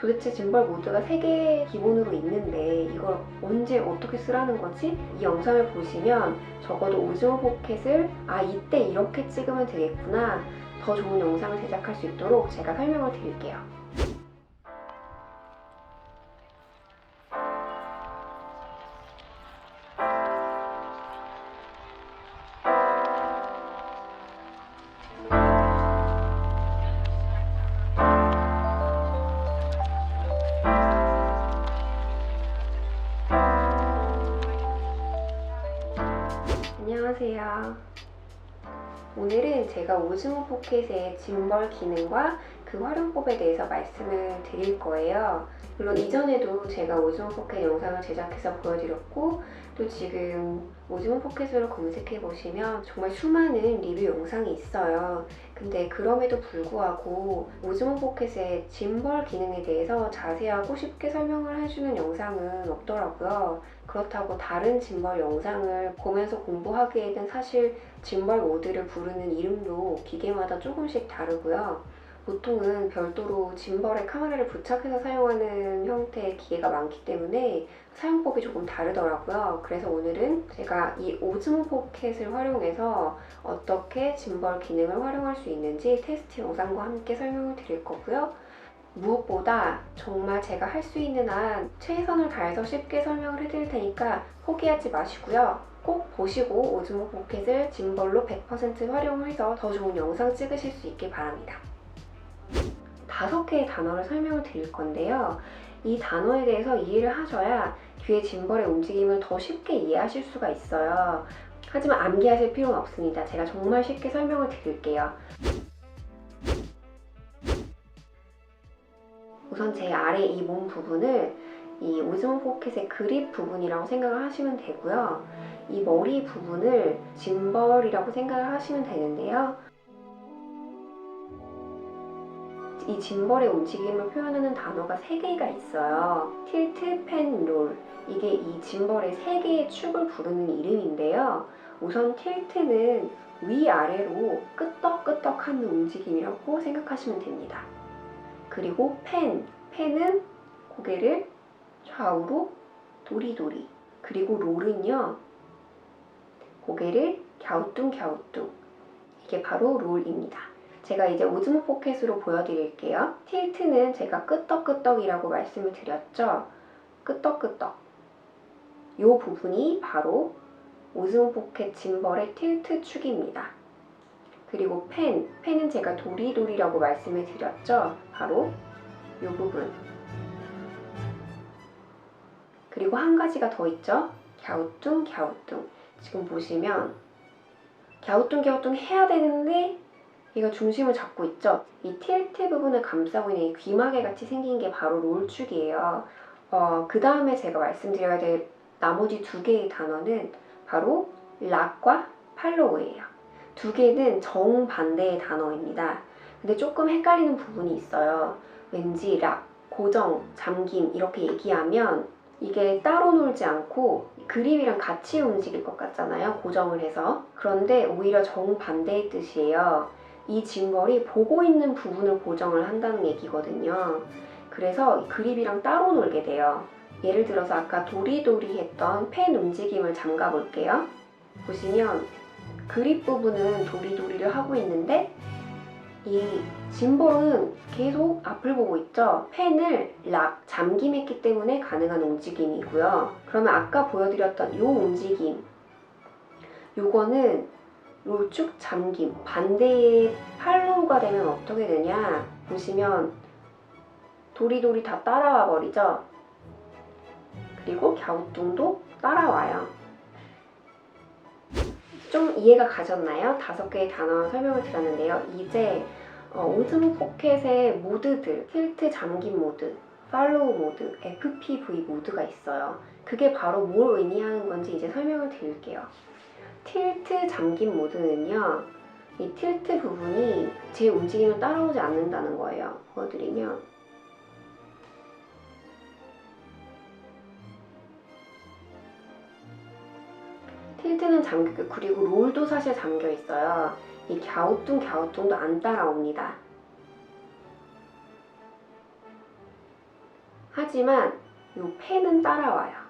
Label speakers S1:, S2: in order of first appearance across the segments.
S1: 도대체 짐벌 모드가 3개 기본으로 있는데 이걸 언제 어떻게 쓰라는 거지? 이 영상을 보시면 적어도 오즈모 포켓을 아 이때 이렇게 찍으면 되겠구나 더 좋은 영상을 제작할 수 있도록 제가 설명을 드릴게요. 제가 오즈모 포켓의 짐벌 기능과 그 활용법에 대해서 말씀을 드릴 거예요. 물론 이전에도 제가 오즈모 포켓 영상을 제작해서 보여드렸고 또 지금 오즈모 포켓으로 검색해 보시면 정말 수많은 리뷰 영상이 있어요. 근데 그럼에도 불구하고 오즈모 포켓의 짐벌 기능에 대해서 자세하고 쉽게 설명을 해주는 영상은 없더라고요. 그렇다고 다른 짐벌 영상을 보면서 공부하기에는 사실 짐벌 모드를 부르는 이름도 기계마다 조금씩 다르고요. 보통은 별도로 짐벌에 카메라를 부착해서 사용하는 형태의 기계가 많기 때문에 사용법이 조금 다르더라고요. 그래서 오늘은 제가 이 오즈모 포켓을 활용해서 어떻게 짐벌 기능을 활용할 수 있는지 테스트 영상과 함께 설명을 드릴 거고요. 무엇보다 정말 제가 할 수 있는 한 최선을 다해서 쉽게 설명을 해드릴 테니까 포기하지 마시고요. 꼭 보시고 오즈모 포켓을 짐벌로 100% 활용해서 더 좋은 영상 찍으실 수 있길 바랍니다. 다섯 개의 단어를 설명을 드릴 건데요. 이 단어에 대해서 이해를 하셔야 뒤에 짐벌의 움직임을 더 쉽게 이해하실 수가 있어요. 하지만 암기하실 필요는 없습니다. 제가 정말 쉽게 설명을 드릴게요. 우선 제 아래 이 몸 부분을 이 오즈모 포켓의 그립 부분이라고 생각을 하시면 되고요. 이 머리 부분을 짐벌이라고 생각을 하시면 되는데요. 이 짐벌의 움직임을 표현하는 단어가 세 개가 있어요. 틸트, 펜, 롤. 이게 이 짐벌의 세 개의 축을 부르는 이름인데요. 우선 틸트는 위아래로 끄떡끄떡하는 움직임이라고 생각하시면 됩니다. 그리고 펜, 펜은 고개를 좌우로 도리도리. 그리고 롤은요, 고개를 갸우뚱갸우뚱. 이게 바로 롤입니다. 제가 이제 오즈모 포켓으로 보여드릴게요. 틸트는 제가 끄떡끄떡이라고 말씀을 드렸죠. 끄떡끄떡. 이 부분이 바로 오즈모 포켓 짐벌의 틸트 축입니다. 그리고 펜, 펜은 제가 도리도리라고 말씀을 드렸죠. 바로 이 부분. 그리고 한 가지가 더 있죠. 갸우뚱, 갸우뚱. 지금 보시면 갸우뚱, 갸우뚱 해야 되는데 얘가 중심을 잡고 있죠. 이 틸트 부분을 감싸고 있는 이 귀마개 같이 생긴 게 바로 롤축이에요. 어, 그 다음에 제가 말씀드려야 될 나머지 두 개의 단어는 바로 락과 팔로우예요. 두 개는 정반대의 단어입니다. 근데 조금 헷갈리는 부분이 있어요. 왠지 락, 고정, 잠김 이렇게 얘기하면 이게 따로 놀지 않고 그립이랑 같이 움직일 것 같잖아요. 고정을 해서. 그런데 오히려 정반대의 뜻이에요. 이 짐벌이 보고 있는 부분을 고정을 한다는 얘기거든요. 그래서 그립이랑 따로 놀게 돼요. 예를 들어서 아까 도리도리 했던 펜 움직임을 잠가 볼게요. 보시면 그립 부분은 도리도리를 하고 있는데 이 짐벌은 계속 앞을 보고 있죠. 펜을 락, 잠김했기 때문에 가능한 움직임이고요. 그러면 아까 보여드렸던 이 움직임 요거는 롤축 잠김. 반대의 팔로우가 되면 어떻게 되냐? 보시면 도리도리 다 따라와 버리죠? 그리고 갸우뚱도 따라와요. 좀 이해가 가셨나요? 다섯 개의 단어 설명을 드렸는데요. 이제 어, 오즈모 포켓의 모드들 틸트 잠김 모드 팔로우 모드, FPV 모드가 있어요 그게 바로 뭘 의미하는 건지 이제 설명을 드릴게요 틸트 잠김 모드는요. 이 틸트 부분이 제 움직임을 따라오지 않는다는 거예요. 보여드리면 틸트는 잠겨 그리고 롤도 사실 잠겨 있어요. 이 갸우뚱 갸우뚱도 안 따라옵니다. 하지만 이 펜은 따라와요.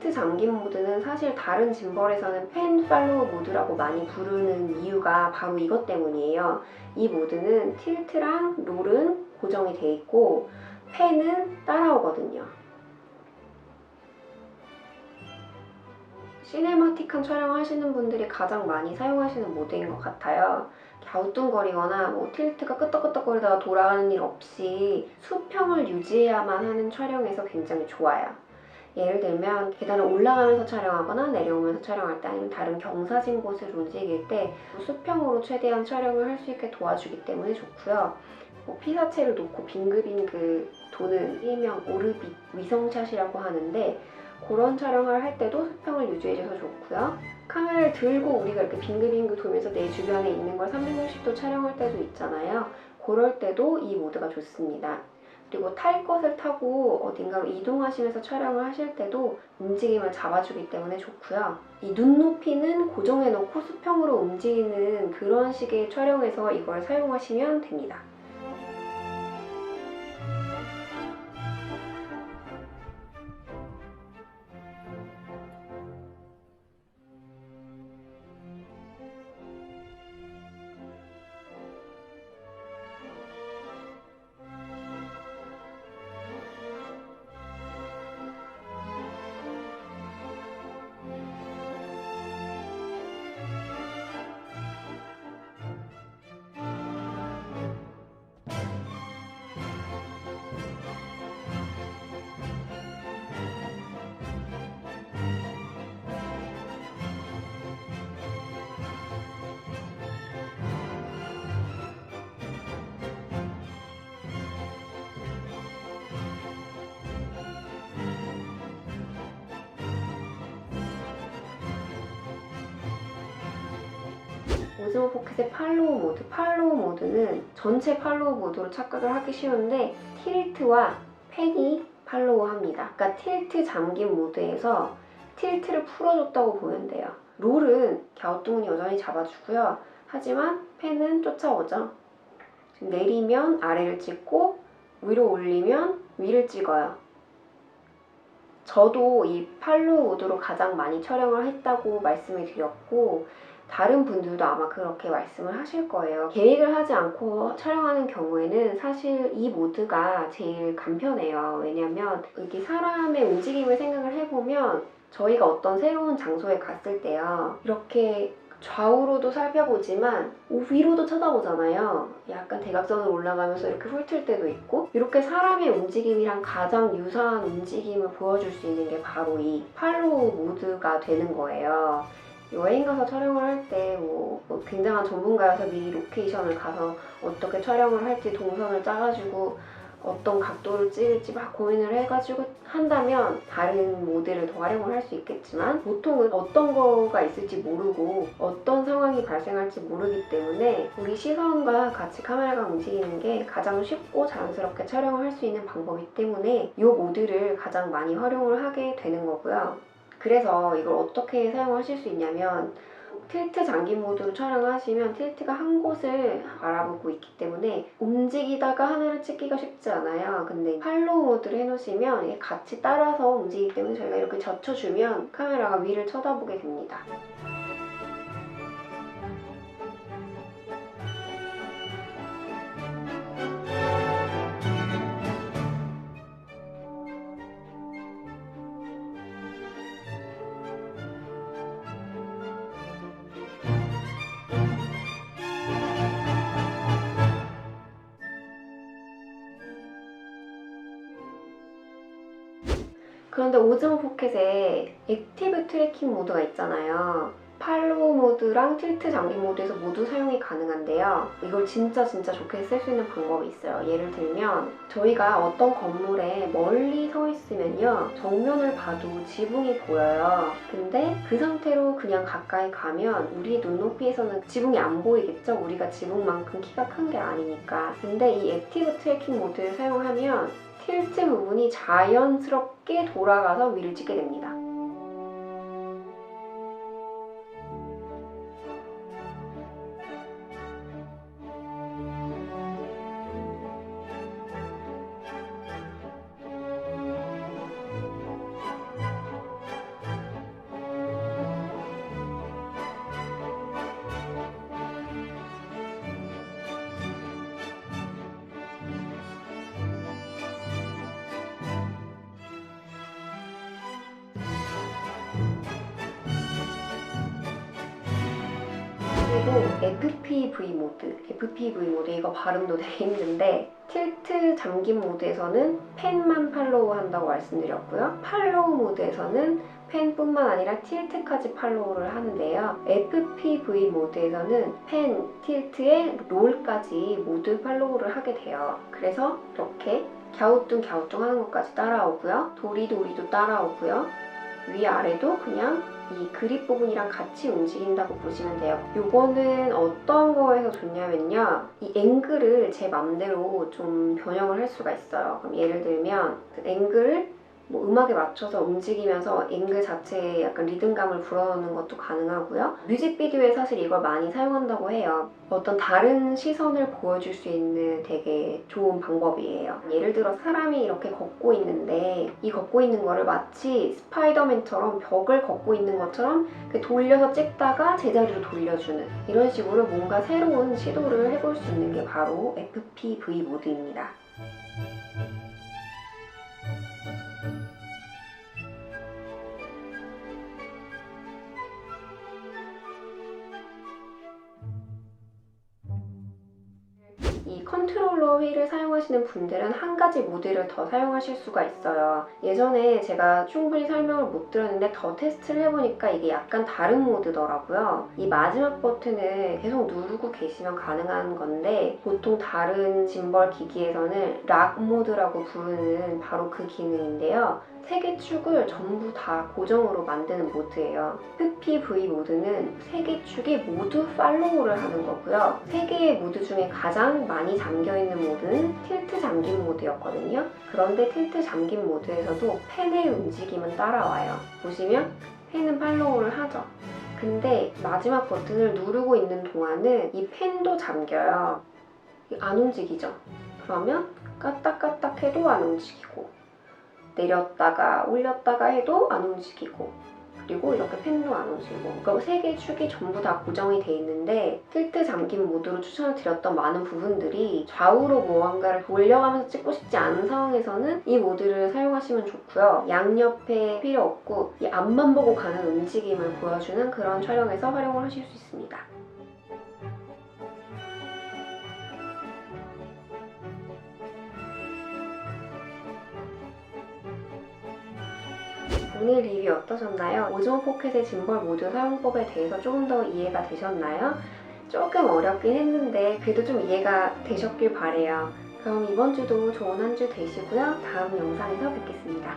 S1: 틸트 잠김 모드는 사실 다른 짐벌에서는 펜 팔로우 모드라고 많이 부르는 이유가 바로 이것 때문이에요. 이 모드는 틸트랑 롤은 고정이 돼 있고 펜은 따라오거든요. 시네마틱한 촬영하시는 분들이 가장 많이 사용하시는 모드인 것 같아요. 갸우뚱거리거나 뭐 틸트가 끄덕끄덕거리다가 돌아가는 일 없이 수평을 유지해야만 하는 촬영에서 굉장히 좋아요. 예를 들면 계단을 올라가면서 촬영하거나 내려오면서 촬영할 때 아니면 다른 경사진 곳을 움직일 때 수평으로 최대한 촬영을 할 수 있게 도와주기 때문에 좋고요. 뭐 피사체를 놓고 빙글빙글 도는 일명 오르빗 위성샷이라고 하는데 그런 촬영을 할 때도 수평을 유지해줘서 좋고요. 카메라를 들고 우리가 이렇게 빙글빙글 돌면서 내 주변에 있는 걸 360도 촬영할 때도 있잖아요. 그럴 때도 이 모드가 좋습니다. 그리고 탈 것을 타고 어딘가로 이동하시면서 촬영을 하실 때도 움직임을 잡아주기 때문에 좋고요. 이 눈높이는 고정해놓고 수평으로 움직이는 그런 식의 촬영에서 이걸 사용하시면 됩니다. 오즈모 포켓의 팔로우 모드. 팔로우 모드는 전체 팔로우 모드로 착각을 하기 쉬운데 틸트와 펜이 팔로우 합니다. 그러니까 틸트 잠긴 모드에서 틸트를 풀어줬다고 보면 돼요. 롤은 갸우뚱은 여전히 잡아주고요. 하지만 펜은 쫓아오죠. 내리면 아래를 찍고 위로 올리면 위를 찍어요. 저도 이 팔로우 모드로 가장 많이 촬영을 했다고 말씀을 드렸고 다른 분들도 아마 그렇게 말씀을 하실 거예요. 계획을 하지 않고 촬영하는 경우에는 사실 이 모드가 제일 간편해요. 왜냐면 이렇게 사람의 움직임을 생각을 해보면 저희가 어떤 새로운 장소에 갔을 때요. 이렇게 좌우로도 살펴보지만 위로도 쳐다보잖아요. 약간 대각선으로 올라가면서 이렇게 훑을 때도 있고 이렇게 사람의 움직임이랑 가장 유사한 움직임을 보여줄 수 있는 게 바로 이 팔로우 모드가 되는 거예요. 여행 가서 촬영을 할 때 뭐 굉장한 전문가여서 미리 로케이션을 가서 어떻게 촬영을 할지 동선을 짜가지고 어떤 각도를 찍을지 막 고민을 해가지고 한다면 다른 모델을 더 활용을 할 수 있겠지만 보통은 어떤 거가 있을지 모르고 어떤 상황이 발생할지 모르기 때문에 우리 시선과 같이 카메라가 움직이는 게 가장 쉽고 자연스럽게 촬영을 할 수 있는 방법이기 때문에 이 모드를 가장 많이 활용을 하게 되는 거고요. 그래서 이걸 어떻게 사용하실 수 있냐면 틸트 잠긴 모드로 촬영하시면 틸트가 한 곳을 바라보고 있기 때문에 움직이다가 하늘을 찍기가 쉽지 않아요. 근데 팔로우 모드를 해놓으시면 같이 따라서 움직이기 때문에 저희가 이렇게 젖혀주면 카메라가 위를 쳐다보게 됩니다. 그런데 오즈모 포켓에 액티브 트래킹 모드가 있잖아요. 팔로우 모드랑 틸트 잠긴 모드에서 모두 사용이 가능한데요. 이걸 진짜 진짜 좋게 쓸 수 있는 방법이 있어요. 예를 들면 저희가 어떤 건물에 멀리 서 있으면요. 정면을 봐도 지붕이 보여요. 근데 그 상태로 그냥 가까이 가면 우리 눈높이에서는 지붕이 안 보이겠죠? 우리가 지붕만큼 키가 큰 게 아니니까. 근데 이 액티브 트래킹 모드를 사용하면 틸트 부분이 자연스럽게 돌아가서 위를 찍게 됩니다. 그리고 FPV 모드, FPV 모드 이거 발음도 되게 힘든데 틸트 잠김 모드에서는 펜만 팔로우 한다고 말씀드렸고요. 팔로우 모드에서는 펜뿐만 아니라 틸트까지 팔로우를 하는데요. FPV 모드에서는 펜, 틸트에 롤까지 모두 팔로우를 하게 돼요. 그래서 이렇게 갸우뚱 갸우뚱 하는 것까지 따라오고요. 도리도리도 따라오고요. 위아래도 그냥 이 그립 부분이랑 같이 움직인다고 보시면 돼요. 요거는 어떤 거에서 좋냐면요. 이 앵글을 제 맘대로 좀 변형을 할 수가 있어요. 그럼 예를 들면 그 앵글을 뭐 음악에 맞춰서 움직이면서 앵글 자체에 약간 리듬감을 불어넣는 것도 가능하고요. 뮤직비디오에 사실 이걸 많이 사용한다고 해요. 어떤 다른 시선을 보여줄 수 있는 되게 좋은 방법이에요. 예를 들어 사람이 이렇게 걷고 있는데 이 걷고 있는 거를 마치 스파이더맨처럼 벽을 걷고 있는 것처럼 돌려서 찍다가 제자리로 돌려주는 이런 식으로 뭔가 새로운 시도를 해볼 수 있는 게 바로 FPV 모드입니다. 컨트롤러 휠을 사용하시는 분들은 한 가지 모드를 더 사용하실 수가 있어요. 예전에 제가 충분히 설명을 못 드렸는데 더 테스트를 해보니까 이게 약간 다른 모드더라고요. 이 마지막 버튼을 계속 누르고 계시면 가능한 건데 보통 다른 짐벌 기기에서는 락 모드라고 부르는 바로 그 기능인데요. 세 개 축을 전부 다 고정으로 만드는 모드예요. FPV 모드는 세 개 축이 모두 팔로우를 하는 거고요. 세 개의 모드 중에 가장 많이 잠겨 있는 모드는 틸트 잠김 모드였거든요. 그런데 틸트 잠김 모드에서도 펜의 움직임은 따라와요. 보시면 펜은 팔로우를 하죠. 근데 마지막 버튼을 누르고 있는 동안은 이 펜도 잠겨요. 안 움직이죠. 그러면 까딱까딱 해도 안 움직이고 내렸다가 올렸다가 해도 안 움직이고 그리고 이렇게 펜도 안 움직이고. 그러니까 세 개의 축이 전부 다 고정이 돼 있는데 틸트 잠긴 모드로 추천을 드렸던 많은 부분들이 좌우로 무언가를 돌려가면서 찍고 싶지 않은 상황에서는 이 모드를 사용하시면 좋고요. 양옆에 필요 없고 이 앞만 보고 가는 움직임을 보여주는 그런 촬영에서 활용을 하실 수 있습니다 오늘 리뷰 어떠셨나요? 오즈모 포켓의 짐벌 모드 사용법에 대해서 조금 더 이해가 되셨나요? 조금 어렵긴 했는데 그래도 좀 이해가 되셨길 바래요. 그럼 이번 주도 좋은 한 주 되시고요. 다음 영상에서 뵙겠습니다.